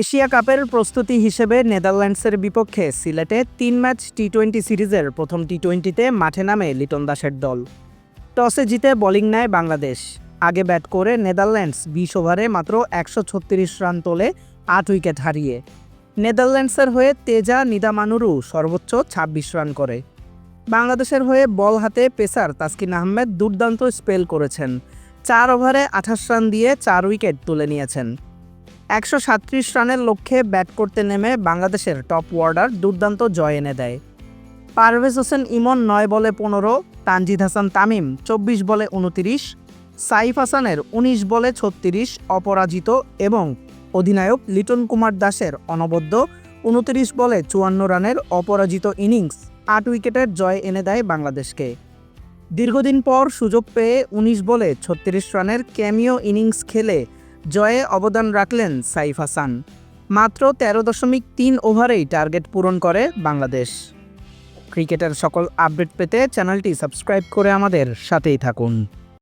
Asia কাপের প্রস্তুতি হিসেবে নেদারল্যান্ডসের বিপক্ষে সিলেটে তিন ম্যাচ টি টোয়েন্টি সিরিজের প্রথম টি টোয়েন্টিতে মাঠে নামে লিটন দাসের দল। টসে জিতে বোলিং নেয় বাংলাদেশ। আগে ব্যাট করে নেদারল্যান্ডস বিশ ওভারে মাত্র একশো ছত্রিশ রান তোলে আট উইকেট হারিয়ে। নেদারল্যান্ডসের হয়ে তেজা নিদামানুরু সর্বোচ্চ ছাব্বিশ রান করে। বাংলাদেশের হয়ে বল হাতে পেসার তাসকিন আহমেদ দুর্দান্ত স্পেল করেছেন। চার ওভারে আঠাশ রান দিয়ে চার উইকেট তুলে নিয়েছেন। একশো সাতত্রিশ রানের লক্ষ্যে ব্যাট করতে নেমে বাংলাদেশের টপ ওয়ার্ডার দুর্দান্ত জয় এনে দেয়। পারভেজ হোসেন ইমন নয় বলে পনেরো, তানজিদ হাসান তামিম চব্বিশ বলে উনতিরিশ, সাইফ হাসানের উনিশ বলে ছত্রিশ অপরাজিত এবং অধিনায়ক লিটন কুমার দাসের অনবদ্য উনতিরিশ বলে চুয়ান্ন রানের অপরাজিত ইনিংস আট উইকেটের জয় এনে দেয় বাংলাদেশকে। দীর্ঘদিন পর সুযোগ পেয়ে উনিশ বলে ছত্রিশ রানের ক্যামিও ইনিংস খেলে জয়ে অবদান রাখলেন সাইফ হাসান। মাত্র তেরো দশমিক তিন ওভারেই টার্গেট পূরণ করে বাংলাদেশ। ক্রিকেটের সকল আপডেট পেতে চ্যানেলটি সাবস্ক্রাইব করে আমাদের সাথেই থাকুন।